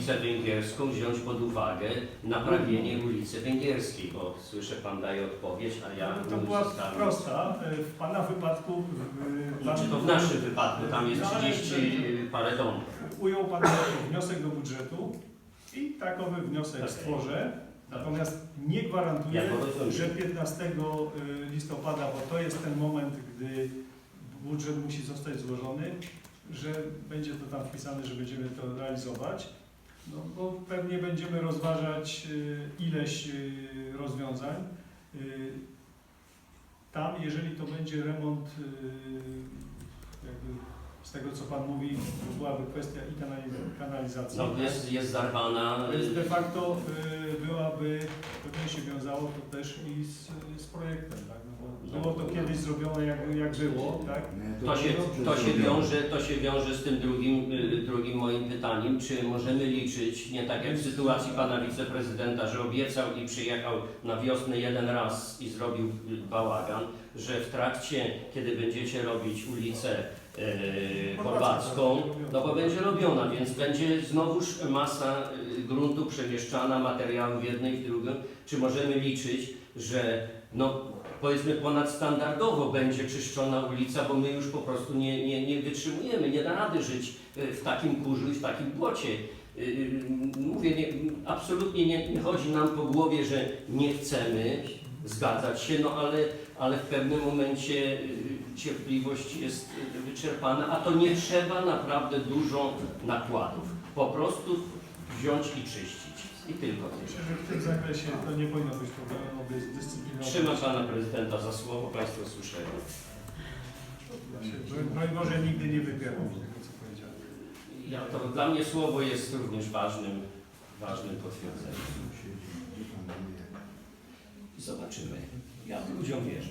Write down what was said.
ulicę Węgierską wziąć pod uwagę naprawienie ulicy Węgierskiej, bo słyszę Pan daje odpowiedź, a ja To była prosta. E, W Pana wypadku w- Znaczy to w naszym wypadku, tam jest No, ale- 30 parę domów. ujął Pan wniosek do budżetu i takowy wniosek Okej. stworzę. Natomiast nie gwarantuję, Ja że 15 listopada, bo to jest ten moment, gdy budżet musi zostać złożony, że będzie to tam wpisane, że będziemy to realizować. No, bo pewnie będziemy rozważać y, ileś y, rozwiązań. Y, Tam, jeżeli to będzie remont, jakby z tego co Pan mówi, to byłaby kwestia i kanaliz- kanalizacji. No jest, jest zarwana. To jest de facto y, byłaby, pewnie się wiązało to też i z, z projektem, tak? No bo było to kiedyś zrobione jak, jak było, tak? To się, to, się wiąże, to się wiąże z tym drugim, y, drugim moim pytaniem, czy możemy liczyć, nie tak jak w sytuacji pana wiceprezydenta, że obiecał i przyjechał na wiosnę jeden raz i zrobił y, bałagan, że w trakcie, kiedy będziecie robić ulicę y, Chorwacką, no bo będzie robiona, więc będzie znowuż masa y, gruntu przemieszczana, materiału w jednej w drugą. Czy możemy liczyć, że no, powiedzmy ponadstandardowo będzie czyszczona ulica, bo my już po prostu nie, nie, nie wytrzymujemy, nie da rady żyć y, w takim kurzu i w takim błocie. Mówię, nie, absolutnie nie, nie chodzi nam po głowie, że nie chcemy zgadzać się, no ale, ale w pewnym momencie cierpliwość jest y, wyczerpana, a to nie trzeba naprawdę dużo nakładów. Po prostu wziąć i czyścić. I tylko tyle. Myślę, że w tym zakresie to nie powinno być problemem, bo jest dyscyplinować. Trzymam pana prezydenta za słowo, państwo słyszeli. Broń- Boże, nigdy nie wypieram z tego, co powiedziałem. Ja, to dla mnie słowo jest również ważnym, ważnym potwierdzeniem. I zobaczymy. Ja ludziom wierzę.